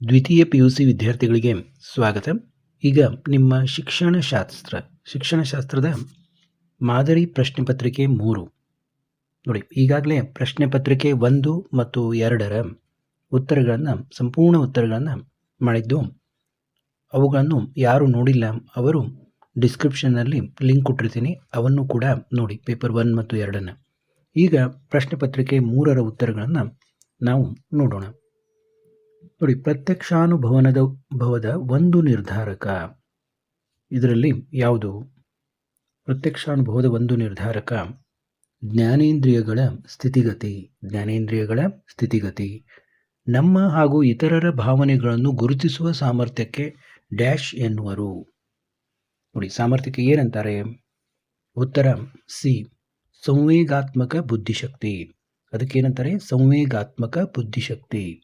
ದ್ವಿತೀಯ P U C ವಿದ್ಯಾರ್ಥಿಗಳಿಗೆ ಸ್ವಾಗತ. ಈಗ ನಿಮ್ಮ ಶಿಕ್ಷಣ ಶಿಕ್ಷಣಶಾಸ್ತ್ರ ಶಿಕ್ಷಣಶಾಸ್ತ್ರದ ಮಾದರಿ ಪ್ರಶ್ನೆ ಪತ್ರಿಕೆ ಮೂರು. ನೋಡಿ, ಈಗಾಗಲೇ ಪ್ರಶ್ನೆ ಪತ್ರಿಕೆ ಒಂದು ಮತ್ತು ಎರಡರ ಉತ್ತರಗಳನ್ನು, ಸಂಪೂರ್ಣ ಉತ್ತರಗಳನ್ನು ಮಾಡಿದ್ದು, ಅವುಗಳನ್ನು ಯಾರು ನೋಡಿಲ್ಲ ಅವರು ಡಿಸ್ಕ್ರಿಪ್ಷನ್ನಲ್ಲಿ ಲಿಂಕ್ ಕೊಟ್ಟಿರ್ತೀನಿ, ಅವನ್ನು ಕೂಡ ನೋಡಿ ಪೇಪರ್ ಒನ್ ಮತ್ತು ಎರಡನ್ನು. ಈಗ ಪ್ರಶ್ನೆ ಪತ್ರಿಕೆ ಮೂರರ ಉತ್ತರಗಳನ್ನು ನಾವು ನೋಡೋಣ. ನೋಡಿ, ಪ್ರತ್ಯಕ್ಷಾನುಭವನದ ಭವದ ಒಂದು ನಿರ್ಧಾರಕ. ಇದರಲ್ಲಿ ಯಾವುದು? ಪ್ರತ್ಯಕ್ಷಾನುಭವದ ಒಂದು ನಿರ್ಧಾರಕ. ಜ್ಞಾನೇಂದ್ರಿಯಗಳ ಸ್ಥಿತಿಗತಿ. ಜ್ಞಾನೇಂದ್ರಿಯಗಳ ಸ್ಥಿತಿಗತಿ. ನಮ್ಮ ಹಾಗೂ ಇತರರ ಭಾವನೆಗಳನ್ನು ಗುರುತಿಸುವ ಸಾಮರ್ಥ್ಯಕ್ಕೆ ಡ್ಯಾಶ್ ಎನ್ನುವರು. ನೋಡಿ, ಸಾಮರ್ಥ್ಯಕ್ಕೆ ಏನಂತಾರೆ? ಉತ್ತರ ಸಿ. ಸಂವೇಗಾತ್ಮಕ ಬುದ್ಧಿಶಕ್ತಿ. ಅದಕ್ಕೇನಂತಾರೆ ಸಂವೇಗಾತ್ಮಕ ಬುದ್ಧಿಶಕ್ತಿ.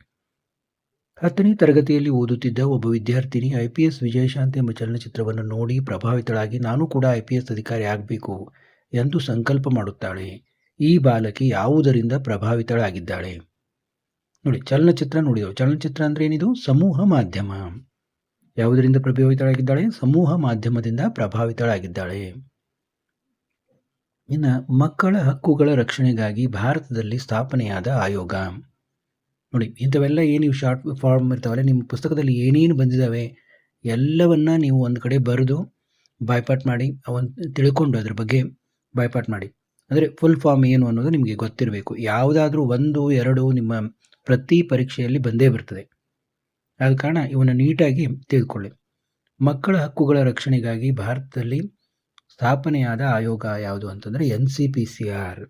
ಹತ್ತನೇ ತರಗತಿಯಲ್ಲಿ ಓದುತ್ತಿದ್ದ ಒಬ್ಬ ವಿದ್ಯಾರ್ಥಿನಿ ಐ ಪಿ ಎಸ್ ವಿಜಯಶಾಂತಿ ಎಂಬ ಚಲನಚಿತ್ರವನ್ನು ನೋಡಿ ಪ್ರಭಾವಿತಳಾಗಿ ನಾನು ಕೂಡ ಐ ಪಿ ಎಸ್ ಅಧಿಕಾರಿ ಆಗಬೇಕು ಎಂದು ಸಂಕಲ್ಪ ಮಾಡುತ್ತಾಳೆ. ಈ ಬಾಲಕಿ ಯಾವುದರಿಂದ ಪ್ರಭಾವಿತಳಾಗಿದ್ದಾಳೆ? ನೋಡಿ, ಚಲನಚಿತ್ರ ನೋಡಿದವು. ಚಲನಚಿತ್ರ ಅಂದರೆ ಏನಿದು? ಸಮೂಹ ಮಾಧ್ಯಮ. ಯಾವುದರಿಂದ ಪ್ರಭಾವಿತಳಾಗಿದ್ದಾಳೆ? ಸಮೂಹ ಮಾಧ್ಯಮದಿಂದ ಪ್ರಭಾವಿತಳಾಗಿದ್ದಾಳೆ. ಇನ್ನು ಮಕ್ಕಳ ಹಕ್ಕುಗಳ ರಕ್ಷಣೆಗಾಗಿ ಭಾರತದಲ್ಲಿ ಸ್ಥಾಪನೆಯಾದ ಆಯೋಗ. ನೋಡಿ, ಇಂಥವೆಲ್ಲ ಏನು ಶಾರ್ಟ್ ಫಾರ್ಮ್ ಇರ್ತಾವಲ್ಲ ನಿಮ್ಮ ಪುಸ್ತಕದಲ್ಲಿ ಏನೇನು ಬಂದಿದ್ದಾವೆ ಎಲ್ಲವನ್ನು ನೀವು ಒಂದು ಕಡೆ ಬರೆದು ಬಾಯ್ಪಾಟ್ ಮಾಡಿ, ಅವನ್ ತಿಳ್ಕೊಂಡು ಅದ್ರ ಬಗ್ಗೆ ಬಾಯ್ಪಾಟ್ ಮಾಡಿ. ಅಂದರೆ ಫುಲ್ ಫಾರ್ಮ್ ಏನು ಅನ್ನೋದು ನಿಮಗೆ ಗೊತ್ತಿರಬೇಕು. ಯಾವುದಾದ್ರೂ ಒಂದು, ಎರಡು ನಿಮ್ಮ ಪ್ರತಿ ಪರೀಕ್ಷೆಯಲ್ಲಿ ಬಂದೇ ಬರ್ತದೆ. ಆದ ಕಾರಣ ಇವನ್ನ ನೀಟಾಗಿ ತಿಳಿದುಕೊಳ್ಳಿ ಮಕ್ಕಳ ಹಕ್ಕುಗಳ ರಕ್ಷಣೆಗಾಗಿ ಭಾರತದಲ್ಲಿ ಸ್ಥಾಪನೆಯಾದ ಆಯೋಗ ಯಾವುದು ಅಂತಂದರೆ N C P C R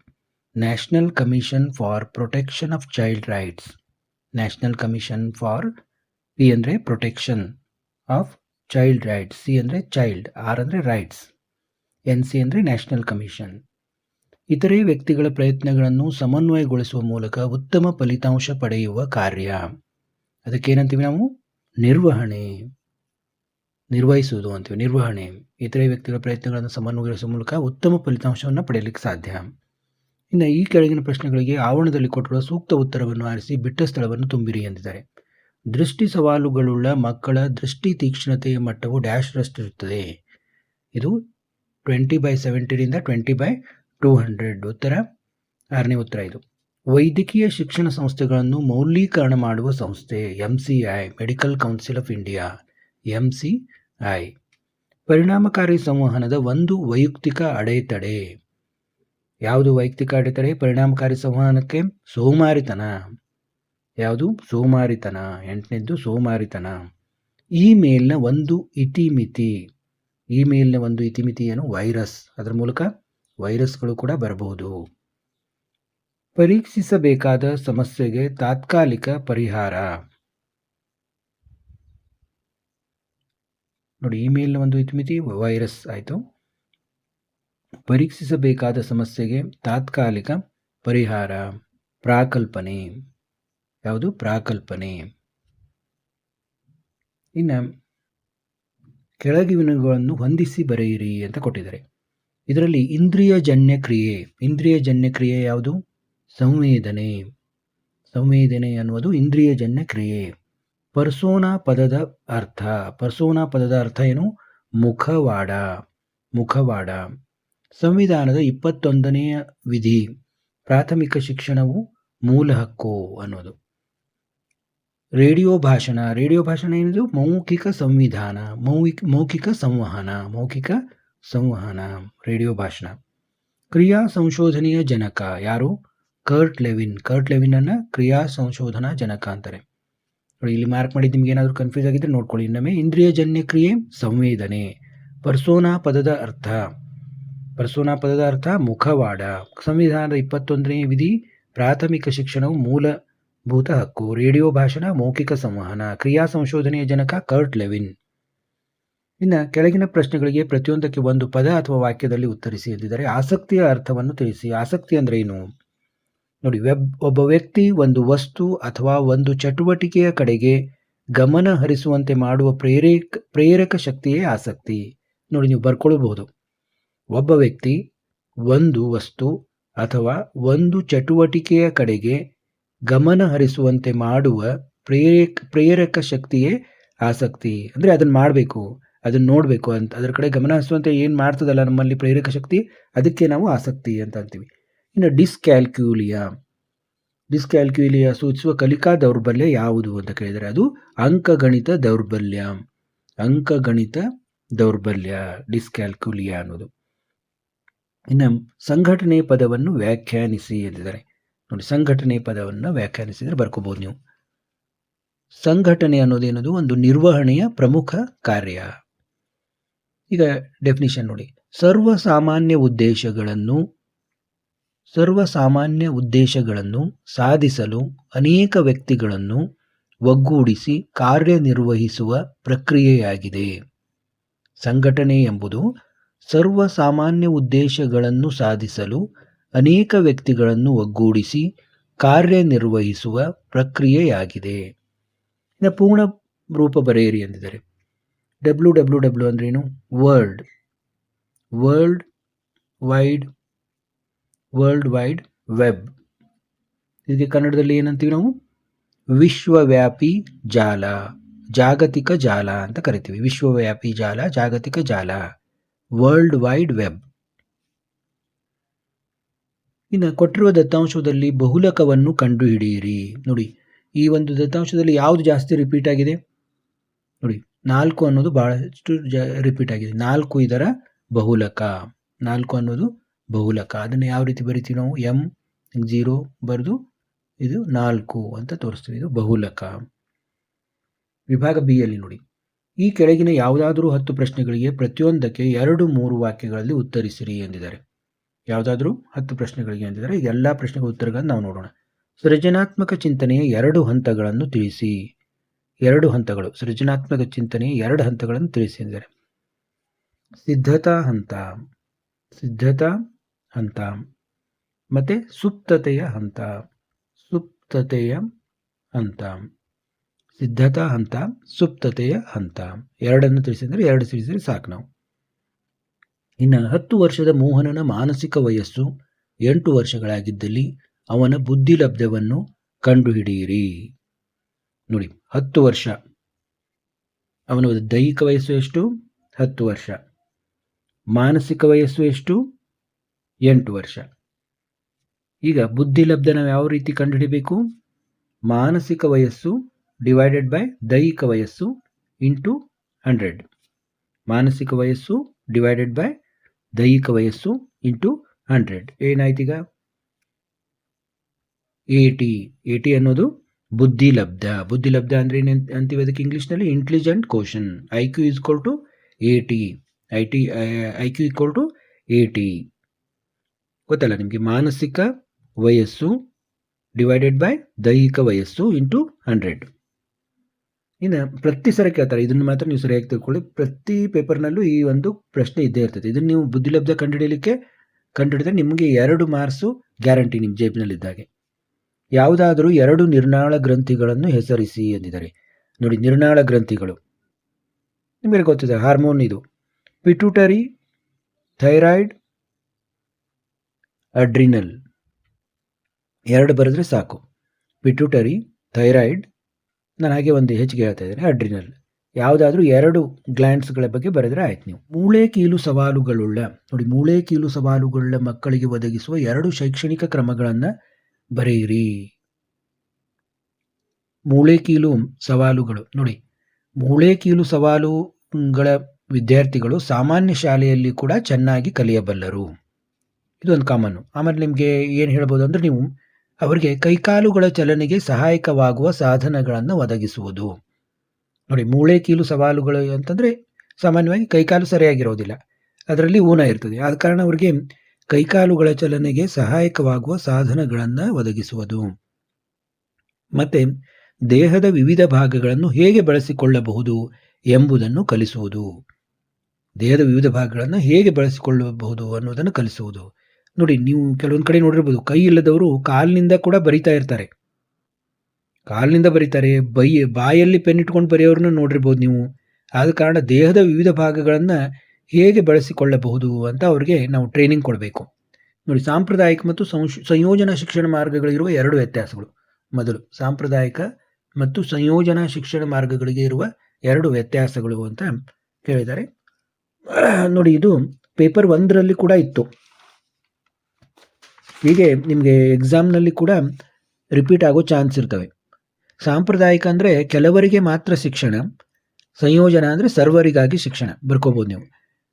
national commission for protection of child rights national commission for P ಅಂದರೆ protection of child rights C ಅಂದರೆ ಚೈಲ್ಡ್ ಆರ್ ಅಂದರೆ ರೈಟ್ಸ್ ಎನ್ ಸಿ ಅಂದರೆ ನ್ಯಾಷನಲ್ ಕಮಿಷನ್ ಇತರೆ ವ್ಯಕ್ತಿಗಳ ಪ್ರಯತ್ನಗಳನ್ನು ಸಮನ್ವಯಗೊಳಿಸುವ ಮೂಲಕ ಉತ್ತಮ ಫಲಿತಾಂಶ ಪಡೆಯುವ ಕಾರ್ಯ. ಅದಕ್ಕೇನಂತೀವಿ ನಾವು? ನಿರ್ವಹಣೆ. ನಿರ್ವಹಿಸುವುದು ಅಂತೀವಿ, ನಿರ್ವಹಣೆ. ಇತರೆ ವ್ಯಕ್ತಿಗಳ ಪ್ರಯತ್ನಗಳನ್ನು ಸಮನ್ವಯಗೊಳಿಸುವ ಮೂಲಕ ಉತ್ತಮ ಫಲಿತಾಂಶವನ್ನು ಪಡೆಯಲಿಕ್ಕೆ ಸಾಧ್ಯ. ಇನ್ನು ಈ ಕೆಳಗಿನ ಪ್ರಶ್ನೆಗಳಿಗೆ ಆವರಣದಲ್ಲಿ ಕೊಟ್ಟಿರುವ ಸೂಕ್ತ ಉತ್ತರವನ್ನು ಆರಿಸಿ ಬಿಟ್ಟ ಸ್ಥಳವನ್ನು ತುಂಬಿರಿ ಎಂದಿದ್ದಾರೆ. ದೃಷ್ಟಿ ಸವಾಲುಗಳುಳ್ಳ ಮಕ್ಕಳ ದೃಷ್ಟಿ ತೀಕ್ಷ್ಣತೆಯ ಮಟ್ಟವು ಡ್ಯಾಶ್ ರಷ್ಟಿರುತ್ತದೆ. ಇದು ಟ್ವೆಂಟಿ ಬೈ ಸೆವೆಂಟಿನಿಂದ ಟ್ವೆಂಟಿ ಬೈ ಟೂ ಹಂಡ್ರೆಡ್ ಉತ್ತರ. ಆರನೇ ಉತ್ತರ ಇದು. ವೈದ್ಯಕೀಯ ಶಿಕ್ಷಣ ಸಂಸ್ಥೆಗಳನ್ನು ಮೌಲ್ಯೀಕರಣ ಮಾಡುವ ಸಂಸ್ಥೆ, M C I, Medical Council of India, M C I. ಪರಿಣಾಮಕಾರಿ ಸಂವಹನದ ಒಂದು ವೈಯಕ್ತಿಕ ಅಡೆತಡೆ. ಯಾವುದು ವೈಯಕ್ತಿಕ ಅಡೆತಡೆ, ಪರಿಣಾಮಕಾರಿ ಸಂವಹನಕ್ಕೆ ಸೋಮಾರಿತನ? ಯಾವುದು? ಸೋಮಾರಿತನ. ಎಂಟನೇದ್ದು, ಸೋಮಾರಿತನ. ಇಮೇಲ್ನ ಒಂದು ಇತಿಮಿತಿ. ಇಮೇಲ್ನ ಒಂದು ಇತಿಮಿತಿ ಏನು? ವೈರಸ್. ಅದರ ಮೂಲಕ ವೈರಸ್ಗಳು ಕೂಡ ಬರಬಹುದು. ಪರೀಕ್ಷಿಸಬೇಕಾದ ಸಮಸ್ಯೆಗೆ ತಾತ್ಕಾಲಿಕ ಪರಿಹಾರ. ನೋಡಿ, ಇಮೇಲ್ನ ಒಂದು ಇತಿಮಿತಿ, ವೈರಸ್. ಆಯಿತು. ಪರೀಕ್ಷಿಸಬೇಕಾದ ಸಮಸ್ಯೆಗೆ ತಾತ್ಕಾಲಿಕ ಪರಿಹಾರ. ಪ್ರಾಕಲ್ಪನೆ. ಯಾವುದು? ಪ್ರಾಕಲ್ಪನೆ. ಇನ್ನು ಕೆಳಗಿನಗಳನ್ನು ಹೊಂದಿಸಿ ಬರೆಯಿರಿ ಅಂತ ಕೊಟ್ಟಿದ್ದಾರೆ. ಇದರಲ್ಲಿ ಇಂದ್ರಿಯಜನ್ಯ ಕ್ರಿಯೆ. ಇಂದ್ರಿಯಜನ್ಯ ಕ್ರಿಯೆ ಯಾವುದು? ಸಂವೇದನೆ. ಸಂವೇದನೆ ಅನ್ನುವುದು ಇಂದ್ರಿಯಜನ್ಯ ಕ್ರಿಯೆ. ಪರ್ಸೋನಾ ಪದದ ಅರ್ಥ. ಪರ್ಸೋನಾ ಪದದ ಅರ್ಥ ಏನು? ಮುಖವಾಡ. ಮುಖವಾಡ. ಸಂವಿಧಾನದ ಇಪ್ಪತ್ತೊಂದನೆಯ ವಿಧಿ, ಪ್ರಾಥಮಿಕ ಶಿಕ್ಷಣವು ಮೂಲ ಹಕ್ಕು ಅನ್ನೋದು. ರೇಡಿಯೋ ಭಾಷಣ ರೇಡಿಯೋ ಭಾಷಣ ಏನಿದು? ಮೌಖಿಕ ಸಂವಿಧಾನ, ಮೌಖಿಕ ಮೌಖಿಕ ಸಂವಹನ ಮೌಖಿಕ ಸಂವಹನ, ರೇಡಿಯೋ ಭಾಷಣ. ಕ್ರಿಯಾ ಸಂಶೋಧನೆಯ ಜನಕ ಯಾರು? ಕರ್ಟ್ ಲೆವಿನ್. ಕರ್ಟ್ ಲೆವಿನನ್ನು ಕ್ರಿಯಾ ಸಂಶೋಧನಾ ಜನಕ ಅಂತಾರೆ. ಇಲ್ಲಿ ಮಾರ್ಕ್ ಮಾಡಿದ್ದು ನಿಮ್ಗೆ ಏನಾದರೂ ಕನ್ಫ್ಯೂಸ್ ಆಗಿದ್ರೆ ನೋಡ್ಕೊಳ್ಳಿ. ಇನ್ನೊಮ್ಮೆ ಇಂದ್ರಿಯಜನ್ಯ ಕ್ರಿಯೆ ಸಂವೇದನೆ ಪರ್ಸೋನಾ ಪದದ ಅರ್ಥ. ಪರ್ಸೋನಾ ಪದದ ಅರ್ಥ ಮುಖವಾಡ. ಸಂವಿಧಾನದ ಇಪ್ಪತ್ತೊಂದನೇ ವಿಧಿ, ಪ್ರಾಥಮಿಕ ಶಿಕ್ಷಣವು ಮೂಲಭೂತ ಹಕ್ಕು. ರೇಡಿಯೋ ಭಾಷಣ, ಮೌಖಿಕ ಸಂವಹನ, ಕ್ರಿಯಾ ಸಂಶೋಧನೆಯ ಜನಕ ಕರ್ಟ್ ಲೆವಿನ್. ಇನ್ನು ಕೆಳಗಿನ ಪ್ರಶ್ನೆಗಳಿಗೆ ಪ್ರತಿಯೊಂದಕ್ಕೆ ಒಂದು ಪದ ಅಥವಾ ವಾಕ್ಯದಲ್ಲಿ ಉತ್ತರಿಸಿ ಎಂದಿದ್ದಾರೆ ಆಸಕ್ತಿಯ ಅರ್ಥವನ್ನು ತಿಳಿಸಿ. ಆಸಕ್ತಿ ಅಂದರೆ ಏನು? ನೋಡಿ, ವೆಬ್, ಒಬ್ಬ ವ್ಯಕ್ತಿ ಒಂದು ವಸ್ತು ಅಥವಾ ಒಂದು ಚಟುವಟಿಕೆಯ ಕಡೆಗೆ ಗಮನ ಹರಿಸುವಂತೆ ಮಾಡುವ ಪ್ರೇರೇಕ, ಪ್ರೇರಕ ಶಕ್ತಿಯೇ ಆಸಕ್ತಿ. ನೋಡಿ, ನೀವು ಬರ್ಕೊಳ್ಬಹುದು. ಒಬ್ಬ ವ್ಯಕ್ತಿ ಒಂದು ವಸ್ತು ಅಥವಾ ಒಂದು ಚಟುವಟಿಕೆಯ ಕಡೆಗೆ ಗಮನ ಹರಿಸುವಂತೆ ಮಾಡುವ ಪ್ರೇರಕ ಪ್ರೇರಕ ಶಕ್ತಿಯೇ ಆಸಕ್ತಿ. ಅಂದರೆ ಅದನ್ನು ಮಾಡಬೇಕು ಅದನ್ನು ನೋಡಬೇಕು ಅಂತ. ಅದರ ಕಡೆ ಗಮನ ಹರಿಸುವಂತೆ ಏನು ಮಾಡ್ತದಲ್ಲ ನಮ್ಮಲ್ಲಿ ಪ್ರೇರಕ ಶಕ್ತಿ? ಅದಕ್ಕೆ ನಾವು ಆಸಕ್ತಿ ಅಂತ ಅಂತೀವಿ. ಇನ್ನು ಡಿಸ್ಕ್ಯಾಲ್ಕ್ಯೂಲಿಯಾ. ಡಿಸ್ಕ್ಯಾಲ್ಕ್ಯೂಲಿಯಾ ಸೂಚಿಸುವ ಕಲಿಕಾ ದೌರ್ಬಲ್ಯ ಯಾವುದು ಅಂತ ಕೇಳಿದರೆ ಅದು ಅಂಕಗಣಿತ ದೌರ್ಬಲ್ಯ. ಅಂಕಗಣಿತ ದೌರ್ಬಲ್ಯ, ಡಿಸ್ಕ್ಯಾಲ್ಕ್ಯುಲಿಯಾ ಅನ್ನೋದು. ಇನ್ನು ಸಂಘಟನೆ ಪದವನ್ನು ವ್ಯಾಖ್ಯಾನಿಸಿ ಎಂದಿದ್ದಾರೆ ನೋಡಿ, ಸಂಘಟನೆ ಪದವನ್ನು ವ್ಯಾಖ್ಯಾನಿಸಿದರೆ ಬರ್ಕೋಬೋದು ನೀವು. ಸಂಘಟನೆ ಅನ್ನೋದೇನದು ಒಂದು ನಿರ್ವಹಣೆಯ ಪ್ರಮುಖ ಕಾರ್ಯ. ಈಗ ಡೆಫಿನಿಷನ್ ನೋಡಿ. ಸರ್ವಸಾಮಾನ್ಯ ಉದ್ದೇಶಗಳನ್ನು ಸರ್ವಸಾಮಾನ್ಯ ಉದ್ದೇಶಗಳನ್ನು ಸಾಧಿಸಲು ಅನೇಕ ವ್ಯಕ್ತಿಗಳನ್ನು ಒಗ್ಗೂಡಿಸಿ ಕಾರ್ಯನಿರ್ವಹಿಸುವ ಪ್ರಕ್ರಿಯೆಯಾಗಿದೆ. ಸಂಘಟನೆ ಎಂಬುದು ಸರ್ವಸಾಮಾನ್ಯ ಉದ್ದೇಶಗಳನ್ನು ಸಾಧಿಸಲು ಅನೇಕ ವ್ಯಕ್ತಿಗಳನ್ನು ಒಗ್ಗೂಡಿಸಿ ಕಾರ್ಯನಿರ್ವಹಿಸುವ ಪ್ರಕ್ರಿಯೆಯಾಗಿದೆ. ಇನ್ನು ಪೂರ್ಣ ರೂಪ ಬರೆಯಿರಿ ಎಂದಿದ್ದಾರೆ, ಡಬ್ಲ್ಯೂ ಡಬ್ಲ್ಯೂ ಡಬ್ಲ್ಯೂ ಅಂದ್ರೇನು world. World wide world wide web. ಇದಕ್ಕೆ ಕನ್ನಡದಲ್ಲಿ ಏನಂತೀವಿ ನಾವು? ವಿಶ್ವವ್ಯಾಪಿ ಜಾಲ, ಜಾಗತಿಕ ಜಾಲ ಅಂತ ಕರಿತೀವಿ. ವಿಶ್ವವ್ಯಾಪಿ ಜಾಲ, ಜಾಗತಿಕ ಜಾಲ. ವರ್ಲ್ಡ್ ವೈಡ್ ವೆಬ್ ಇನ್ನು ಕೊಟ್ಟಿರುವ ದತ್ತಾಂಶದಲ್ಲಿ ಬಹುಲಕವನ್ನು ಕಂಡುಹಿಡಿಯಿರಿ. ನೋಡಿ, ಈ ಒಂದು ದತ್ತಾಂಶದಲ್ಲಿ ಯಾವುದು ಜಾಸ್ತಿ ರಿಪೀಟ್ ಆಗಿದೆ? ನೋಡಿ, ನಾಲ್ಕು ಅನ್ನೋದು ಬಹಳಷ್ಟು ರಿಪೀಟ್ ಆಗಿದೆ. ನಾಲ್ಕು ಇದರ ಬಹುಲಕ. ನಾಲ್ಕು ಅನ್ನೋದು ಬಹುಲಕ. ಅದನ್ನು ಯಾವ ರೀತಿ ಬರಿತೀವಿ ನಾವು? ಎಂ ಜೀರೋ ಬರೆದು ಇದು ನಾಲ್ಕು ಅಂತ ತೋರಿಸ್ತೀವಿ. ಇದು ಬಹುಲಕ. ವಿಭಾಗ ಬಿ ಯಲ್ಲಿ ನೋಡಿ. ಈ ಕೆಳಗಿನ ಯಾವುದಾದರೂ ಹತ್ತು ಪ್ರಶ್ನೆಗಳಿಗೆ ಪ್ರತಿಯೊಂದಕ್ಕೆ ಎರಡು ಮೂರು ವಾಕ್ಯಗಳಲ್ಲಿ ಉತ್ತರಿಸಿರಿ ಎಂದಿದ್ದಾರೆ. ಯಾವುದಾದರೂ ಹತ್ತು ಪ್ರಶ್ನೆಗಳಿಗೆ ಎಂದಿದ್ದಾರೆ ಎಲ್ಲ ಪ್ರಶ್ನೆಗಳ ಉತ್ತರಗಳನ್ನು ನಾವು ನೋಡೋಣ. ಸೃಜನಾತ್ಮಕ ಚಿಂತನೆಯ ಎರಡು ಹಂತಗಳನ್ನು ತಿಳಿಸಿ. ಎರಡು ಹಂತಗಳು, ಸೃಜನಾತ್ಮಕ ಚಿಂತನೆಯ ಎರಡು ಹಂತಗಳನ್ನು ತಿಳಿಸಿ ಎಂದಿದ್ದಾರೆ. ಸಿದ್ಧತಾ ಹಂತ ಸಿದ್ಧತಾ ಹಂತ, ಮತ್ತು ಸುಪ್ತತೆಯ ಹಂತ ಸುಪ್ತತೆಯ ಹಂತ. ಸಿದ್ಧತಾ ಹಂತ, ಸುಪ್ತತೆಯ ಹಂತ. ಎರಡನ್ನು ತಿಳಿಸಿದರೆ ಎರಡು ತಿಳಿಸಿದರೆ ಸಾಕು ನಾವು. ಇನ್ನು ಹತ್ತು ವರ್ಷದ ಮೋಹನನ ಮಾನಸಿಕ ವಯಸ್ಸು ಎಂಟು ವರ್ಷಗಳಾಗಿದ್ದಲ್ಲಿ ಅವನ ಬುದ್ಧಿ ಲಬ್ಧವನ್ನು ಕಂಡುಹಿಡಿಯಿರಿ. ನೋಡಿ, ಹತ್ತು ವರ್ಷ. ಅವನ ದೈಹಿಕ ವಯಸ್ಸು ಎಷ್ಟು? ಹತ್ತು ವರ್ಷ. ಮಾನಸಿಕ ವಯಸ್ಸು ಎಷ್ಟು? ಎಂಟು ವರ್ಷ. ಈಗ ಬುದ್ಧಿಲಬ್ಧ ನಾವು ಯಾವ ರೀತಿ ಕಂಡುಹಿಡಿಬೇಕು? ಮಾನಸಿಕ ವಯಸ್ಸು ಡಿವೈಡೆಡ್ ಬೈ ದೈಹಿಕ ವಯಸ್ಸು ಇಂಟು ಹಂಡ್ರೆಡ್ ಮಾನಸಿಕ ವಯಸ್ಸು ಡಿವೈಡೆಡ್ ಬೈ ದೈಹಿಕ ವಯಸ್ಸು ಇಂಟು ಹಂಡ್ರೆಡ್ ಏನಾಯ್ತೀಗ ಏಟಿ ಏಟಿ ಅನ್ನೋದು ಬುದ್ಧಿಲಬ್ಧ ಬುದ್ಧಿಲಬ್ಧ ಅಂದರೆ ಏನು ಅಂತೀವಿ ಅದಕ್ಕೆ ಇಂಗ್ಲೀಷ್ನಲ್ಲಿ? Intelligent quotient I Q is equal to eighty I T I Q equal to eighty ಗೊತ್ತಲ್ಲ ನಿಮಗೆ? ಮಾನಸಿಕ ವಯಸ್ಸು ಡಿವೈಡೆಡ್ ಬೈ ದೈಹಿಕ ವಯಸ್ಸು ಇಂಟು ಹಂಡ್ರೆಡ್ ಇನ್ನು ಪ್ರತಿ ಸರ ಕೇಳ್ತಾರೆ, ಇದನ್ನು ಮಾತ್ರ ನೀವು ಸರಿಯಾಗಿ ತಿಳ್ಕೊಳ್ಳಿ. ಪ್ರತಿ ಪೇಪರ್ನಲ್ಲೂ ಈ ಒಂದು ಪ್ರಶ್ನೆ ಇದ್ದೇ ಇರ್ತದೆ. ಇದನ್ನು ನೀವು ಬುದ್ಧಿಲಬ್ಧ ಕಂಡುಹಿಡಿಯಲಿಕ್ಕೆ ಕಂಡುಹಿಡಿದ್ರೆ ನಿಮಗೆ ಎರಡು ಮಾರ್ಕ್ಸು ಗ್ಯಾರಂಟಿ ನಿಮ್ಮ ಜೇಬಿನಲ್ಲಿದ್ದಾಗೆ. ಯಾವುದಾದರೂ ಎರಡು ನಿರ್ನಾಳ ಗ್ರಂಥಿಗಳನ್ನು ಹೆಸರಿಸಿ ಎಂದಿದ್ದಾರೆ. ನೋಡಿ ನಿರ್ನಾಳ ಗ್ರಂಥಿಗಳು. ನಿಮಗೆ ಗೊತ್ತಿದೆ, ಹಾರ್ಮೋನ್ ಇದು. Pituitary, thyroid, adrenal. ಎರಡು ಬರೆದ್ರೆ ಸಾಕು. ಪಿಟ್ಯೂಟರಿ, ಥೈರಾಯ್ಡ್ ನಾನು ಹಾಗೆ ಒಂದು ಹೆಚ್ಚಿಗೆ ಹೇಳ್ತಾ ಇದ್ದೇನೆ ಅಡ್ರಿನಲ್ ಯಾವುದಾದ್ರೂ ಎರಡು ಗ್ಲ್ಯಾಂಡ್ಸ್ಗಳ ಬಗ್ಗೆ ಬರೆದ್ರೆ ಆಯ್ತು ನೀವು. ಮೂಳೆ ಕೀಲು ಸವಾಲುಗಳುಳ್ಳ, ನೋಡಿ ಮೂಳೆ ಕೀಲು ಸವಾಲುಗಳುಳ್ಳ ಮಕ್ಕಳಿಗೆ ಒದಗಿಸುವ ಎರಡು ಶೈಕ್ಷಣಿಕ ಕ್ರಮಗಳನ್ನು ಬರೆಯಿರಿ. ಮೂಳೆ ಕೀಲು ಸವಾಲುಗಳು, ನೋಡಿ. ಮೂಳೆ ಕೀಲು ಸವಾಲುಗಳ ವಿದ್ಯಾರ್ಥಿಗಳು ಸಾಮಾನ್ಯ ಶಾಲೆಯಲ್ಲಿ ಕೂಡ ಚೆನ್ನಾಗಿ ಕಲಿಯಬಲ್ಲರು. ಇದೊಂದು ಕಾಮನ್ನು ಆಮೇಲೆ ನಿಮಗೆ ಏನು ಹೇಳ್ಬೋದು ಅಂದರೆ ನೀವು ಅವರಿಗೆ ಕೈಕಾಲುಗಳ ಚಲನೆಗೆ ಸಹಾಯಕವಾಗುವ ಸಾಧನಗಳನ್ನು ಒದಗಿಸುವುದು. ನೋಡಿ, ಮೂಳೆ ಕೀಲು ಸವಾಲುಗಳು ಅಂತಂದರೆ ಸಾಮಾನ್ಯವಾಗಿ ಕೈಕಾಲು ಸರಿಯಾಗಿರೋದಿಲ್ಲ. ಅದರಲ್ಲಿ ಊನ ಇರ್ತದೆ. ಆದ ಕಾರಣ ಅವರಿಗೆ ಕೈಕಾಲುಗಳ ಚಲನೆಗೆ ಸಹಾಯಕವಾಗುವ ಸಾಧನಗಳನ್ನು ಒದಗಿಸುವುದು. ಮತ್ತು ದೇಹದ ವಿವಿಧ ಭಾಗಗಳನ್ನು ಹೇಗೆ ಬಳಸಿಕೊಳ್ಳಬಹುದು ಎಂಬುದನ್ನು ಕಲಿಸುವುದು. ದೇಹದ ವಿವಿಧ ಭಾಗಗಳನ್ನು ಹೇಗೆ ಬಳಸಿಕೊಳ್ಳಬಹುದು ಅನ್ನೋದನ್ನು ಕಲಿಸುವುದು. ನೋಡಿ, ನೀವು ಕೆಲವೊಂದು ಕಡೆ ನೋಡಿರ್ಬೋದು, ಕೈ ಇಲ್ಲದವರು ಕಾಲಿನಿಂದ ಕೂಡ ಬರಿತಾ ಇರ್ತಾರೆ. ಕಾಲಿನಿಂದ ಬರೀತಾರೆ, ಬೈ, ಬಾಯಲ್ಲಿ ಪೆನ್ ಇಟ್ಕೊಂಡು ಬರೆಯೋರನ್ನ ನೋಡಿರ್ಬೋದು ನೀವು. ಆದ ಕಾರಣ ದೇಹದ ವಿವಿಧ ಭಾಗಗಳನ್ನು ಹೇಗೆ ಬಳಸಿಕೊಳ್ಳಬಹುದು ಅಂತ ಅವರಿಗೆ ನಾವು ಟ್ರೈನಿಂಗ್ ಕೊಡಬೇಕು. ನೋಡಿ, ಸಾಂಪ್ರದಾಯಿಕ ಮತ್ತು ಸಂಯೋಜನಾ ಶಿಕ್ಷಣ ಮಾರ್ಗಗಳಿರುವ ಎರಡು ವ್ಯತ್ಯಾಸಗಳು. ಮೊದಲು ಸಾಂಪ್ರದಾಯಿಕ ಮತ್ತು ಸಂಯೋಜನಾ ಶಿಕ್ಷಣ ಮಾರ್ಗಗಳಿಗೆ ಇರುವ ಎರಡು ವ್ಯತ್ಯಾಸಗಳು ಅಂತ ಕೇಳಿದ್ದಾರೆ. ನೋಡಿ, ಇದು ಪೇಪರ್ ಒಂದರಲ್ಲಿ ಕೂಡ ಇತ್ತು. ಹೀಗೆ ನಿಮಗೆ ಎಕ್ಸಾಮ್ನಲ್ಲಿ ಕೂಡ ರಿಪೀಟ್ ಆಗೋ ಚಾನ್ಸ್ ಇರ್ತವೆ. ಸಾಂಪ್ರದಾಯಿಕ ಅಂದರೆ ಕೆಲವರಿಗೆ ಮಾತ್ರ ಶಿಕ್ಷಣ, ಸಂಯೋಜನ ಅಂದರೆ ಸರ್ವರಿಗಾಗಿ ಶಿಕ್ಷಣ ಬರ್ಕೋಬೋದು ನೀವು.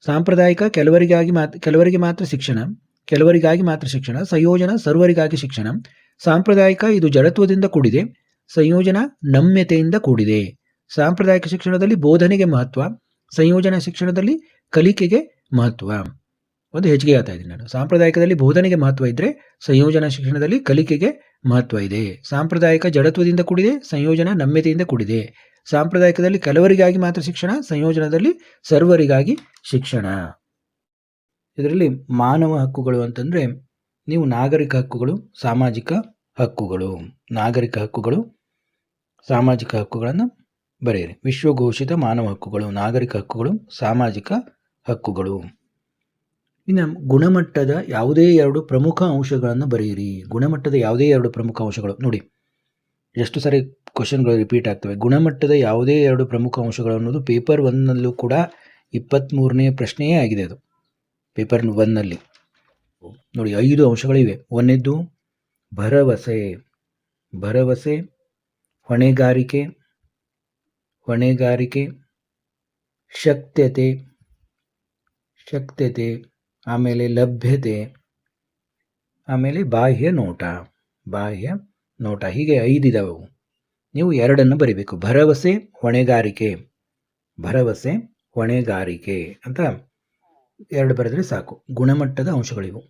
ಸಾಂಪ್ರದಾಯಿಕ ಕೆಲವರಿಗಾಗಿ ಮಾತ್ರ ಕೆಲವರಿಗೆ ಮಾತ್ರ ಶಿಕ್ಷಣ, ಕೆಲವರಿಗಾಗಿ ಮಾತ್ರ ಶಿಕ್ಷಣ, ಸಂಯೋಜನ ಸರ್ವರಿಗಾಗಿ ಶಿಕ್ಷಣ, ಸಾಂಪ್ರದಾಯಿಕ ಇದು ಜಡತ್ವದಿಂದ ಕೂಡಿದೆ, ಸಂಯೋಜನ ನಮ್ಯತೆಯಿಂದ ಕೂಡಿದೆ. ಸಾಂಪ್ರದಾಯಿಕ ಶಿಕ್ಷಣದಲ್ಲಿ ಬೋಧನೆಗೆ ಮಹತ್ವ, ಸಂಯೋಜನಾ ಶಿಕ್ಷಣದಲ್ಲಿ ಕಲಿಕೆಗೆ ಮಹತ್ವ. ಒಂದು ಹೆಚ್ಚಿಗೆ ಆಗ್ತಾ ಇದ್ದೀನಿ ನಾನು. ಸಾಂಪ್ರದಾಯಿಕದಲ್ಲಿ ಬೋಧನೆಗೆ ಮಹತ್ವ ಇದ್ದರೆ ಸಂಯೋಜನಾ ಶಿಕ್ಷಣದಲ್ಲಿ ಕಲಿಕೆಗೆ ಮಹತ್ವ ಇದೆ. ಸಾಂಪ್ರದಾಯಿಕ ಜಡತ್ವದಿಂದ ಕೂಡಿದೆ, ಸಂಯೋಜನ ನಮ್ಯತೆಯಿಂದ ಕೂಡಿದೆ. ಸಾಂಪ್ರದಾಯಿಕದಲ್ಲಿ ಕೆಲವರಿಗಾಗಿ ಮಾತ್ರ ಶಿಕ್ಷಣ, ಸಂಯೋಜನದಲ್ಲಿ ಸರ್ವರಿಗಾಗಿ ಶಿಕ್ಷಣ. ಇದರಲ್ಲಿ ಮಾನವ ಹಕ್ಕುಗಳು ಅಂತಂದರೆ ನೀವು ನಾಗರಿಕ ಹಕ್ಕುಗಳು, ಸಾಮಾಜಿಕ ಹಕ್ಕುಗಳು. ನಾಗರಿಕ ಹಕ್ಕುಗಳು, ಸಾಮಾಜಿಕ ಹಕ್ಕುಗಳನ್ನು ಬರೆಯಿರಿ. ವಿಶ್ವಘೋಷಿತ ಮಾನವ ಹಕ್ಕುಗಳು, ನಾಗರಿಕ ಹಕ್ಕುಗಳು, ಸಾಮಾಜಿಕ ಹಕ್ಕುಗಳು. ಇನ್ನು ಗುಣಮಟ್ಟದ ಯಾವುದೇ ಎರಡು ಪ್ರಮುಖ ಅಂಶಗಳನ್ನು ಬರೆಯಿರಿ. ಗುಣಮಟ್ಟದ ಯಾವುದೇ ಎರಡು ಪ್ರಮುಖ ಅಂಶಗಳು. ನೋಡಿ, ಎಷ್ಟು ಸಾರಿ ಕ್ವಶನ್ಗಳು ರಿಪೀಟ್ ಆಗ್ತವೆ. ಗುಣಮಟ್ಟದ ಯಾವುದೇ ಎರಡು ಪ್ರಮುಖ ಅಂಶಗಳು ಅನ್ನೋದು ಪೇಪರ್ ಒನ್ನಲ್ಲೂ ಕೂಡ ಇಪ್ಪತ್ತ್ಮೂರನೇ ಪ್ರಶ್ನೆಯೇ ಆಗಿದೆ ಅದು. ಪೇಪರ್ ಒನ್ನಲ್ಲಿ ನೋಡಿ, ಐದು ಅಂಶಗಳಿವೆ. ಒಂದನೇದ್ದು ಭರವಸೆ. ಭರವಸೆ, ಹೊಣೆಗಾರಿಕೆ ಹೊಣೆಗಾರಿಕೆ ಶಕ್ತತೆ ಶಕ್ಯತೆ ಆಮೇಲೆ ಲಭ್ಯತೆ, ಆಮೇಲೆ ಬಾಹ್ಯ ನೋಟ ಬಾಹ್ಯ ನೋಟ. ಹೀಗೆ ಐದಿದವು ನೀವು ಎರಡನ್ನು ಬರಿಬೇಕು. ಭರವಸೆ, ಹೊಣೆಗಾರಿಕೆ ಭರವಸೆ, ಹೊಣೆಗಾರಿಕೆ ಅಂತ ಎರಡು ಬರೆದರೆ ಸಾಕು. ಗುಣಮಟ್ಟದ ಅಂಶಗಳಿವು.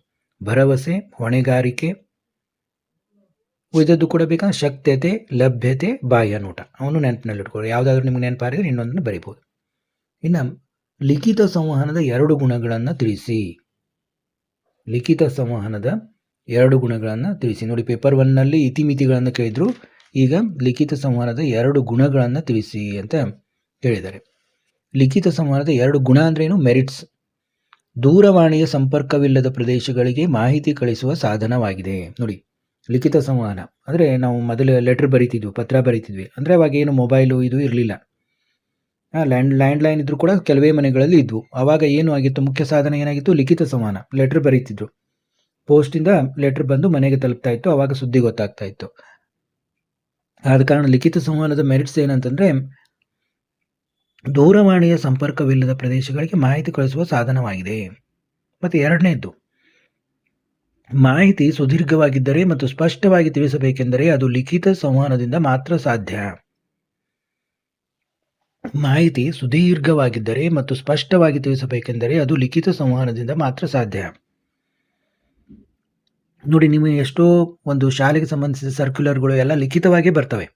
ಭರವಸೆ, ಹೊಣೆಗಾರಿಕೆ, ಉಳಿದದ್ದು ಕೂಡ ಬೇಕಾ? ಶಕ್ತತೆ ಲಭ್ಯತೆ, ಬಾಹ್ಯ ನೋಟ. ಅವನು ನೆನಪಿನಲ್ಲಿಟ್ಕೊಳ್ಳಿ. ಯಾವುದಾದ್ರೂ ನಿಮ್ಗೆ ನೆನಪಾರಿದ್ರೆ ಇನ್ನೊಂದನ್ನು ಬರಿಬೋದು ಇನ್ನು ಲಿಖಿತ ಸಂವಹನದ ಎರಡು ಗುಣಗಳನ್ನು ತಿಳಿಸಿ. ಲಿಖಿತ ಸಂವಹನದ ಎರಡು ಗುಣಗಳನ್ನು ತಿಳಿಸಿ. ನೋಡಿ ಪೇಪರ್ ಒನ್ನಲ್ಲಿ ಇತಿಮಿತಿಗಳನ್ನು ಕೇಳಿದ್ರು. ಈಗ ಲಿಖಿತ ಸಂವಹನದ ಎರಡು ಗುಣಗಳನ್ನು ತಿಳಿಸಿ ಅಂತ ಹೇಳಿದ್ದಾರೆ. ಲಿಖಿತ ಸಂವಹನದ ಎರಡು ಗುಣ ಅಂದ್ರೇನು ಮೆರಿಟ್ಸ್ ದೂರವಾಣಿಯ ಸಂಪರ್ಕವಿಲ್ಲದ ಪ್ರದೇಶಗಳಿಗೆ ಮಾಹಿತಿ ಕಳಿಸುವ ಸಾಧನವಾಗಿದೆ. ನೋಡಿ, ಲಿಖಿತ ಸಂವಹನ. ಅಂದರೆ ನಾವು ಮೊದಲು ಲೆಟರ್ ಬರಿತಿದ್ವಿ, ಪತ್ರ ಬರೀತಿದ್ವಿ. ಅಂದರೆ ಅವಾಗ ಏನು ಮೊಬೈಲು ಇದು ಇರಲಿಲ್ಲ. ಲ್ಯಾಂಡ್ ಲೈನ್ ಇದ್ದರೂ ಕೂಡ ಕೆಲವೇ ಮನೆಗಳಲ್ಲಿ ಇದ್ವು. ಆವಾಗ ಏನು ಆಗಿತ್ತು? ಮುಖ್ಯ ಸಾಧನ ಏನಾಗಿತ್ತು? ಲಿಖಿತ ಸಂವಹನ ಲೆಟರ್ ಬರೀತಿದ್ರು. ಪೋಸ್ಟಿಂದ ಲೆಟರ್ ಬಂದು ಮನೆಗೆ ತಲುಪ್ತಾ ಇತ್ತು. ಆವಾಗ ಸುದ್ದಿ ಗೊತ್ತಾಗ್ತಾ ಇತ್ತು. ಆದ ಕಾರಣ ಲಿಖಿತ ಸಂವಹನದ ಮೆರಿಟ್ಸ್ ಏನಂತಂದರೆ, ದೂರವಾಣಿಯ ಸಂಪರ್ಕವಿಲ್ಲದ ಪ್ರದೇಶಗಳಿಗೆ ಮಾಹಿತಿ ಕಳಿಸುವ ಸಾಧನವಾಗಿದೆ. ಮತ್ತು ಎರಡನೇದ್ದು, ಮಾಹಿತಿ ಸುದೀರ್ಘವಾಗಿದ್ದರೆ ಮತ್ತು ಸ್ಪಷ್ಟವಾಗಿ ತಿಳಿಸಬೇಕೆಂದರೆ ಅದು ಲಿಖಿತ ಸಂವಹನದಿಂದ ಮಾತ್ರ ಸಾಧ್ಯ. ಮಾಹಿತಿ ಸುದೀರ್ಘವಾಗಿದ್ದರೆ ಮತ್ತು ಸ್ಪಷ್ಟವಾಗಿ ತಿಳಿಸಬೇಕೆಂದರೆ ಅದು ಲಿಖಿತ ಸಂವಹನದಿಂದ ಮಾತ್ರ ಸಾಧ್ಯ. ನೋಡಿ, ನಿಮಗೆ ಎಷ್ಟೋ ಒಂದು ಶಾಲೆಗೆ ಸಂಬಂಧಿಸಿದ ಸರ್ಕ್ಯುಲರ್ಗಳು ಎಲ್ಲ ಲಿಖಿತವಾಗೇ ಬರ್ತವೆ.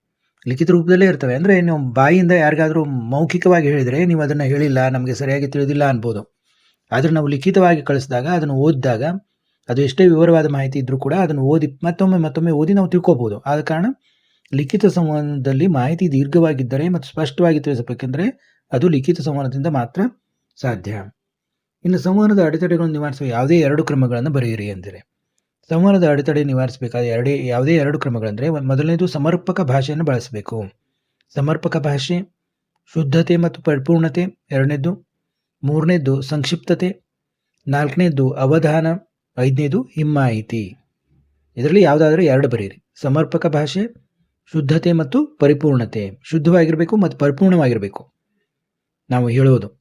ಲಿಖಿತ ರೂಪದಲ್ಲೇ ಇರ್ತವೆ. ಅಂದರೆ ನೀವು ಬಾಯಿಯಿಂದ ಯಾರಿಗಾದರೂ ಮೌಖಿಕವಾಗಿ ಹೇಳಿದರೆ ನೀವು ಅದನ್ನು ಹೇಳಿಲ್ಲ, ನಮಗೆ ಸರಿಯಾಗಿ ತಿಳಿದಿಲ್ಲ ಅನ್ಬೋದು. ಆದರೆ ನಾವು ಲಿಖಿತವಾಗಿ ಕಳಿಸಿದಾಗ, ಅದನ್ನು ಓದಿದಾಗ ಅದು ಎಷ್ಟೇ ವಿವರವಾದ ಮಾಹಿತಿ ಇದ್ದರೂ ಕೂಡ ಅದನ್ನು ಓದಿ ಮತ್ತೊಮ್ಮೆ ಮತ್ತೊಮ್ಮೆ ಓದಿ ನಾವು ತಿಳ್ಕೊಬೋದು. ಆದ ಕಾರಣ ಲಿಖಿತ ಸಂವಹನದಲ್ಲಿ ಮಾಹಿತಿ ದೀರ್ಘವಾಗಿದ್ದರೆ ಮತ್ತು ಸ್ಪಷ್ಟವಾಗಿ ತಿಳಿಸಬೇಕೆಂದರೆ ಅದು ಲಿಖಿತ ಸಂವಹನದಿಂದ ಮಾತ್ರ ಸಾಧ್ಯ. ಇನ್ನು ಸಂವಹನದ ಅಡೆತಡೆಗಳನ್ನು ನಿವಾರಿಸುವ ಯಾವುದೇ ಎರಡು ಕ್ರಮಗಳನ್ನು ಬರೆಯಿರಿ ಎಂದರೆ ಸಂವಹನದ ಅಡೆತಡೆ ನಿವಾರಿಸಬೇಕಾದ ಎರಡೇ, ಯಾವುದೇ ಎರಡು ಕ್ರಮಗಳೆಂದರೆ ಮೊದಲನೇದು ಸಮರ್ಪಕ ಭಾಷೆಯನ್ನು ಬಳಸಬೇಕು. ಸಮರ್ಪಕ ಭಾಷೆ, ಶುದ್ಧತೆ ಮತ್ತು ಪರಿಪೂರ್ಣತೆ, ಎರಡನೇದು ಮೂರನೇದು ಸಂಕ್ಷಿಪ್ತತೆ ನಾಲ್ಕನೇದ್ದು ಅವಧಾನ, ಐದನೇದು ಹಿಮ್ಮಾಹಿತಿ ಇದರಲ್ಲಿ ಯಾವುದಾದರೂ ಎರಡು ಬರೆಯಿರಿ. ಸಮರ್ಪಕ ಭಾಷೆ ಶುದ್ಧತೆ ಮತ್ತು ಪರಿಪೂರ್ಣತೆ. ಶುದ್ಧವಾಗಿರಬೇಕು ಮತ್ತು ಪರಿಪೂರ್ಣವಾಗಿರಬೇಕು. ನಾವು ಹೇಳೋದು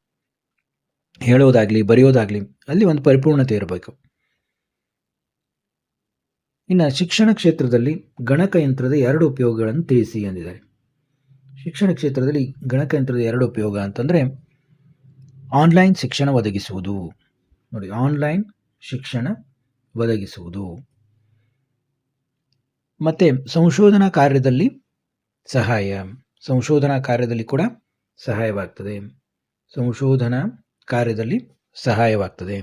ಹೇಳೋದಾಗಲಿ ಬರೆಯೋದಾಗಲಿ ಅಲ್ಲಿ ಒಂದು ಪರಿಪೂರ್ಣತೆ ಇರಬೇಕು. ಇನ್ನು ಶಿಕ್ಷಣ ಕ್ಷೇತ್ರದಲ್ಲಿ ಗಣಕಯಂತ್ರದ ಎರಡು ಉಪಯೋಗಗಳನ್ನು ತಿಳಿಸಿ ಎಂದಿದ್ದಾರೆ. ಶಿಕ್ಷಣ ಕ್ಷೇತ್ರದಲ್ಲಿ ಗಣಕಯಂತ್ರದ ಎರಡು ಉಪಯೋಗ ಅಂತಂದರೆ, ಆನ್ಲೈನ್ ಶಿಕ್ಷಣ ಒದಗಿಸುವುದು. ನೋಡಿ, ಆನ್ಲೈನ್ ಶಿಕ್ಷಣ ಒದಗಿಸುವುದು. ಮತ್ತು ಸಂಶೋಧನಾ ಕಾರ್ಯದಲ್ಲಿ ಸಹಾಯ. ಸಂಶೋಧನಾ ಕಾರ್ಯದಲ್ಲಿ ಕೂಡ ಸಹಾಯವಾಗ್ತದೆ. ಸಂಶೋಧನಾ ಕಾರ್ಯದಲ್ಲಿ ಸಹಾಯವಾಗ್ತದೆ.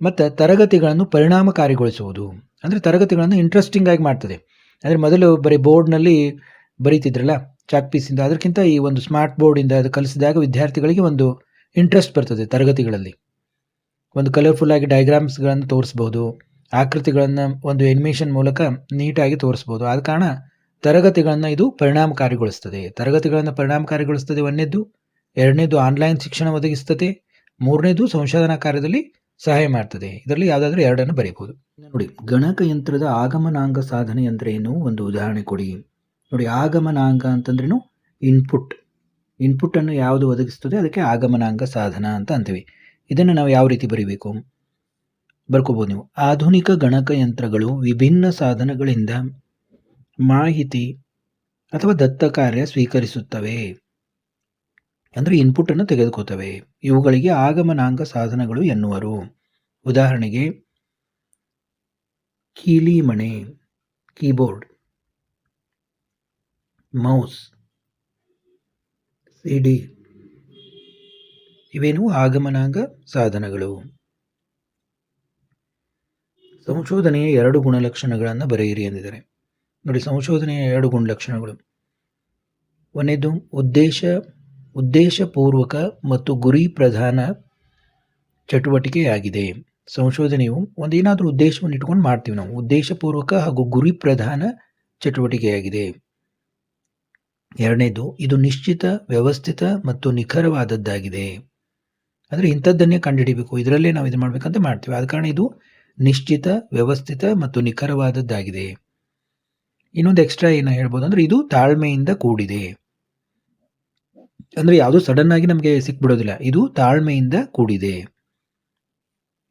ಮತ್ತು ತರಗತಿಗಳನ್ನು ಪರಿಣಾಮಕಾರಿಗೊಳಿಸುವುದು. ಅಂದರೆ ತರಗತಿಗಳನ್ನು ಇಂಟ್ರೆಸ್ಟಿಂಗ್ ಆಗಿ ಮಾಡ್ತದೆ. ಅಂದರೆ ಮೊದಲು ಬರೀ ಬೋರ್ಡ್ನಲ್ಲಿ ಬರೀತಿದ್ರಲ್ಲ ಚಾಕ್ ಪೀಸಿಂದ ಅದಕ್ಕಿಂತ ಈ ಒಂದು ಸ್ಮಾರ್ಟ್ ಬೋರ್ಡಿಂದ ಅದು ಕಲಿಸಿದಾಗ ವಿದ್ಯಾರ್ಥಿಗಳಿಗೆ ಒಂದು ಇಂಟ್ರೆಸ್ಟ್ ಬರ್ತದೆ ತರಗತಿಗಳಲ್ಲಿ. ಒಂದು ಕಲರ್ಫುಲ್ ಆಗಿ ಡಯಾಗ್ರಾಮ್ಸ್ಗಳನ್ನು ತೋರಿಸ್ಬೋದು. ಆಕೃತಿಗಳನ್ನು ಒಂದು ಎನಿಮೇಷನ್ ಮೂಲಕ ನೀಟಾಗಿ ತೋರಿಸ್ಬೋದು. ಆದ ಕಾರಣ ತರಗತಿಗಳನ್ನು ಇದು ಪರಿಣಾಮಕಾರಿಗೊಳಿಸ್ತದೆ. ತರಗತಿಗಳನ್ನು ಪರಿಣಾಮಕಾರಿಗೊಳಿಸ್ತದೆ ಒಂದನೇದು ಎರಡನೇದು ಆನ್ಲೈನ್ ಶಿಕ್ಷಣ ಒದಗಿಸ್ತದೆ ಮೂರನೇದು ಸಂಶೋಧನಾ ಕಾರ್ಯದಲ್ಲಿ ಸಹಾಯ ಮಾಡ್ತದೆ. ಇದರಲ್ಲಿ ಯಾವುದಾದ್ರೂ ಎರಡನ್ನು ಬರೀಬಹುದು ನೋಡಿ ಗಣಕಯಂತ್ರದ ಆಗಮನಾಂಗ ಸಾಧನೆ ಅಂದ್ರೆ ಏನು? ಒಂದು ಉದಾಹರಣೆ ಕೊಡಿ. ನೋಡಿ, ಆಗಮನಾಂಗ ಅಂತಂದ್ರೇನು? ಇನ್ಪುಟ್ ಇನ್ಪುಟ್ ಅನ್ನು ಯಾವುದು ಒದಗಿಸ್ತದೆ? ಅದಕ್ಕೆ ಆಗಮನಾಂಗ ಸಾಧನ ಅಂತ ಅಂತೀವಿ. ಇದನ್ನು ನಾವು ಯಾವ ರೀತಿ ಬರೀಬೇಕು? ಬರ್ಕೋಬೋದು ನೀವು. ಆಧುನಿಕ ಗಣಕಯಂತ್ರಗಳು ವಿಭಿನ್ನ ಸಾಧನಗಳಿಂದ ಮಾಹಿತಿ ಅಥವಾ ದತ್ತ ಕಾರ್ಯ ಸ್ವೀಕರಿಸುತ್ತವೆ. ಅಂದರೆ ಇನ್ಪುಟ್ ಅನ್ನು ತೆಗೆದುಕೋತವೆ ಇವುಗಳಿಗೆ ಆಗಮನಾಂಗ ಸಾಧನಗಳು ಎನ್ನುವರು. ಉದಾಹರಣೆಗೆ, ಕೀಲಿಮಣೆ, ಕೀಬೋರ್ಡ್, ಮೌಸ್ ಸಿಡಿ ಇವೇನು ಆಗಮನಾಂಗ ಸಾಧನಗಳು. ಸಂಶೋಧನೆಯ ಎರಡು ಗುಣಲಕ್ಷಣಗಳನ್ನು ಬರೆಯಿರಿ ಎಂದಿದ್ದಾರೆ. ನೋಡಿ, ಸಂಶೋಧನೆಯ ಎರಡು ಗುಣಲಕ್ಷಣಗಳು. ಒಂದೇದು, ಉದ್ದೇಶ, ಉದ್ದೇಶಪೂರ್ವಕ ಮತ್ತು ಗುರಿ ಪ್ರಧಾನ ಚಟುವಟಿಕೆಯಾಗಿದೆ ಸಂಶೋಧನೆಯು ಒಂದೇನಾದರೂ ಉದ್ದೇಶವನ್ನು ಇಟ್ಕೊಂಡು ಮಾಡ್ತೀವಿ ನಾವು. ಉದ್ದೇಶಪೂರ್ವಕ ಹಾಗೂ ಗುರಿ ಪ್ರಧಾನ ಚಟುವಟಿಕೆಯಾಗಿದೆ ಎರಡನೇದು, ಇದು ನಿಶ್ಚಿತ, ವ್ಯವಸ್ಥಿತ ಮತ್ತು ನಿಖರವಾದದ್ದಾಗಿದೆ. ಅಂದರೆ ಇಂಥದ್ದನ್ನೇ ಕಂಡುಹಿಡಿಬೇಕು. ಇದರಲ್ಲೇ ನಾವು ಇದು ಮಾಡಬೇಕಂತ ಮಾಡ್ತೀವಿ. ಆದ ಕಾರಣ ಇದು ನಿಶ್ಚಿತ, ವ್ಯವಸ್ಥಿತ ಮತ್ತು ನಿಖರವಾದದ್ದಾಗಿದೆ. ಇನ್ನೊಂದು ಎಕ್ಸ್ಟ್ರಾ ಏನು ಹೇಳ್ಬೋದು ಅಂದರೆ ಇದು ತಾಳ್ಮೆಯಿಂದ ಕೂಡಿದೆ. ಅಂದರೆ ಯಾವುದು ಸಡನ್ ಆಗಿ ನಮಗೆ ಸಿಕ್ಬಿಡೋದಿಲ್ಲ, ಇದು ತಾಳ್ಮೆಯಿಂದ ಕೂಡಿದೆ.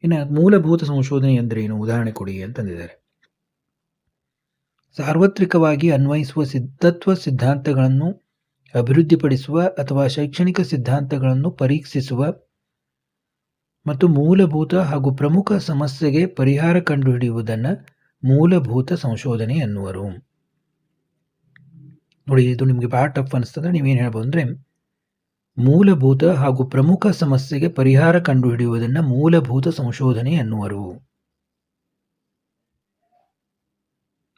ಇನ್ನು ಮೂಲಭೂತ ಸಂಶೋಧನೆ ಅಂದರೆ ಏನು? ಉದಾಹರಣೆ ಕೊಡಿ ಅಂತಂದಿದ್ದಾರೆ ಸಾರ್ವತ್ರಿಕವಾಗಿ ಅನ್ವಯಿಸುವ ಸಿದ್ಧತ್ವ ಸಿದ್ಧಾಂತಗಳನ್ನು ಅಭಿವೃದ್ಧಿಪಡಿಸುವ ಅಥವಾ ಶೈಕ್ಷಣಿಕ ಸಿದ್ಧಾಂತಗಳನ್ನು ಪರೀಕ್ಷಿಸುವ ಮತ್ತು ಮೂಲಭೂತ ಹಾಗೂ ಪ್ರಮುಖ ಸಮಸ್ಯೆಗೆ ಪರಿಹಾರ ಕಂಡುಹಿಡಿಯುವುದನ್ನು ಮೂಲಭೂತ ಸಂಶೋಧನೆ ಎನ್ನುವರು. ನೋಡಿ, ಇದು ನಿಮಗೆ ಭಾಳ ಟಫ್ ಅನಿಸ್ತದೆ. ನೀವೇನು ಹೇಳ್ಬೋದು ಅಂದರೆ, ಮೂಲಭೂತ ಹಾಗೂ ಪ್ರಮುಖ ಸಮಸ್ಯೆಗೆ ಪರಿಹಾರ ಕಂಡುಹಿಡಿಯುವುದನ್ನು ಮೂಲಭೂತ ಸಂಶೋಧನೆ ಎನ್ನುವರು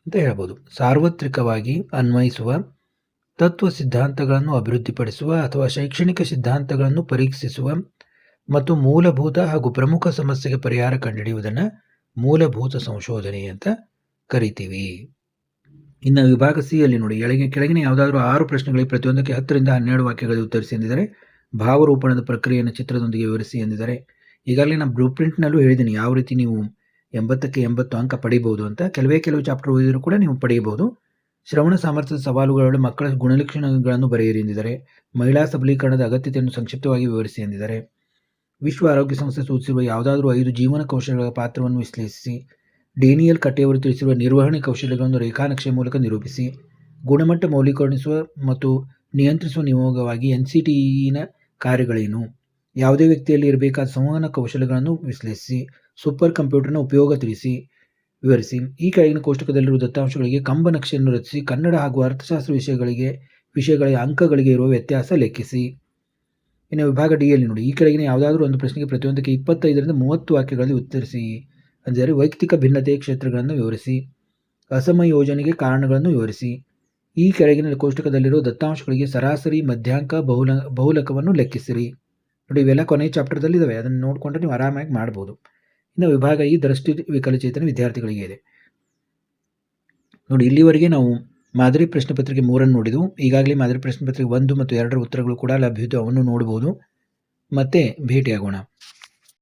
ಅಂತ ಹೇಳ್ಬೋದು. ಸಾರ್ವತ್ರಿಕವಾಗಿ ಅನ್ವಯಿಸುವ ತತ್ವ ಸಿದ್ಧಾಂತಗಳನ್ನು ಅಭಿವೃದ್ಧಿಪಡಿಸುವ ಅಥವಾ ಶೈಕ್ಷಣಿಕ ಸಿದ್ಧಾಂತಗಳನ್ನು ಪರೀಕ್ಷಿಸುವ ಮತ್ತು ಮೂಲಭೂತ ಹಾಗೂ ಪ್ರಮುಖ ಸಮಸ್ಯೆಗೆ ಪರಿಹಾರ ಕಂಡುಹಿಡಿಯುವುದನ್ನು ಮೂಲಭೂತ ಸಂಶೋಧನೆ ಅಂತ ಕರಿತೀವಿ. ಇನ್ನು ವಿಭಾಗ ಸಿ ಅಲ್ಲಿ ನೋಡಿ ಎಳಗೆ ಕೆಳಗಿನ ಯಾವುದಾದ್ರೂ ಆರು ಪ್ರಶ್ನೆಗಳಿಗೆ ಪ್ರತಿಯೊಂದಕ್ಕೆ ಹತ್ತರಿಂದ ಹನ್ನೆರಡು ವಾಕ್ಯಗಳು ಉತ್ತರಿಸಿ ಎಂದಿದ್ದಾರೆ, ಭಾವರೂಪಣದ ಪ್ರಕ್ರಿಯೆಯನ್ನು ಚಿತ್ರದೊಂದಿಗೆ ವಿವರಿಸಿ ಎಂದಿದ್ದಾರೆ. ಈಗಾಗಲೇ ನಾನು ಬ್ಲೂ ಪ್ರಿಂಟ್ನಲ್ಲೂ ಹೇಳಿದ್ದೀನಿ, ಯಾವ ರೀತಿ ನೀವು ಎಂಬತ್ತಕ್ಕೆ ಎಂಬತ್ತು ಅಂಕ ಪಡಿಬೋದು ಅಂತ. ಕೆಲವೇ ಕೆಲವು ಚಾಪ್ಟರ್ ಓದಿದರೂ ಕೂಡ ನೀವು ಪಡೆಯಬಹುದು ಶ್ರವಣ ಸಾಮರ್ಥ್ಯದ ಸವಾಲುಗಳು ಮಕ್ಕಳ ಗುಣಲಕ್ಷಣಗಳನ್ನು ಬರೆಯಿರಿ ಎಂದಿದ್ದಾರೆ. ಮಹಿಳಾ ಸಬಲೀಕರಣದ ಅಗತ್ಯತೆಯನ್ನು ಸಂಕ್ಷಿಪ್ತವಾಗಿ ವಿವರಿಸಿ ಎಂದಿದ್ದಾರೆ. ವಿಶ್ವ ಆರೋಗ್ಯ ಸಂಸ್ಥೆ ಸೂಚಿಸಿರುವ ಯಾವುದಾದರೂ ಐದು ಜೀವನ ಕೌಶಲ್ಯಗಳ ಪಾತ್ರವನ್ನು ವಿಶ್ಲೇಷಿಸಿ, ಡೇನಿಯಲ್ ಕಟ್ಟೆಯವರು ತಿಳಿಸಿರುವ ನಿರ್ವಹಣೆ ಕೌಶಲ್ಯಗಳನ್ನು ರೇಖಾನಕ್ಷೆ ಮೂಲಕ ನಿರೂಪಿಸಿ, ಗುಣಮಟ್ಟ ಮೌಲ್ಯೀಕರಣಿಸುವ ಮತ್ತು ನಿಯಂತ್ರಿಸುವ ನಿಯೋಗವಾಗಿ ಎನ್ ಸಿ ಟಿಇನ ಕಾರ್ಯಗಳೇನು, ಯಾವುದೇ ವ್ಯಕ್ತಿಯಲ್ಲಿ ಇರಬೇಕಾದ ಸಂವಹನ ಕೌಶಲ್ಯಗಳನ್ನು ವಿಶ್ಲೇಷಿಸಿ, ಸೂಪರ್ ಕಂಪ್ಯೂಟರ್ನ ಉಪಯೋಗ ತಿಳಿಸಿ, ವಿವರಿಸಿ. ಈ ಕೆಳಗಿನ ಕೋಷ್ಟಕದಲ್ಲಿರುವ ದತ್ತಾಂಶಗಳಿಗೆ ಕಂಬ ನಕ್ಷೆಯನ್ನು ರಚಿಸಿ, ಕನ್ನಡ ಹಾಗೂ ಅರ್ಥಶಾಸ್ತ್ರ ವಿಷಯಗಳಿಗೆ, ವಿಷಯಗಳ ಅಂಕಗಳಿಗೆ ಇರುವ ವ್ಯತ್ಯಾಸ ಲೆಕ್ಕಿಸಿ. ಇನ್ನು ವಿಭಾಗ ಡಿಯಲ್ಲಿ ನೋಡಿ, ಈ ಕೆಳಗಿನ ಯಾವುದಾದ್ರೂ ಒಂದು ಪ್ರಶ್ನೆಗೆ ಪ್ರತಿಯೊಂದಕ್ಕೆ ಇಪ್ಪತ್ತೈದರಿಂದ ಮೂವತ್ತು ವಾಕ್ಯಗಳಲ್ಲಿ ಉತ್ತರಿಸಿ, ಅಂದರೆ ವೈಯಕ್ತಿಕ ಭಿನ್ನತೆ ಕ್ಷೇತ್ರಗಳನ್ನು ವಿವರಿಸಿ ಅಸಮಯೋಜನೆಗೆ ಕಾರಣಗಳನ್ನು ವಿವರಿಸಿ, ಈ ಕೆಳಗಿನ ಕೋಷ್ಟಕದಲ್ಲಿರುವ ದತ್ತಾಂಶಗಳಿಗೆ ಸರಾಸರಿ ಮಧ್ಯಾಂಕ ಬಹುಲ, ಬಹುಲಕವನ್ನು ಲೆಕ್ಕಿಸಿರಿ. ನೋಡಿ, ಇವೆಲ್ಲ ಕೊನೆಯ ಚಾಪ್ಟರ್ದಲ್ಲಿ ಇದಾವೆ ಅದನ್ನು ನೋಡಿಕೊಂಡ್ರೆ ನೀವು ಆರಾಮಾಗಿ ಮಾಡ್ಬೋದು. ಇನ್ನು ವಿಭಾಗ ಈ ದೃಷ್ಟಿ ವಿಕಲಚೇತನ ವಿದ್ಯಾರ್ಥಿಗಳಿಗೆ ಇದೆ. ನೋಡಿ, ಇಲ್ಲಿವರೆಗೆ ನಾವು ಮಾದರಿ ಪ್ರಶ್ನೆ ಪತ್ರಿಕೆ ಮೂರನ್ನು ನೋಡಿದವು. ಈಗಾಗಲೇ ಮಾದರಿ ಪ್ರಶ್ನೆ ಪತ್ರಿಕೆ ಒಂದು ಮತ್ತು ಎರಡರ ಉತ್ತರಗಳು ಕೂಡ ಲಭ್ಯವಿದ್ದು ಅವನ್ನು ನೋಡ್ಬೋದು ಮತ್ತೆ ಭೇಟಿಯಾಗೋಣ.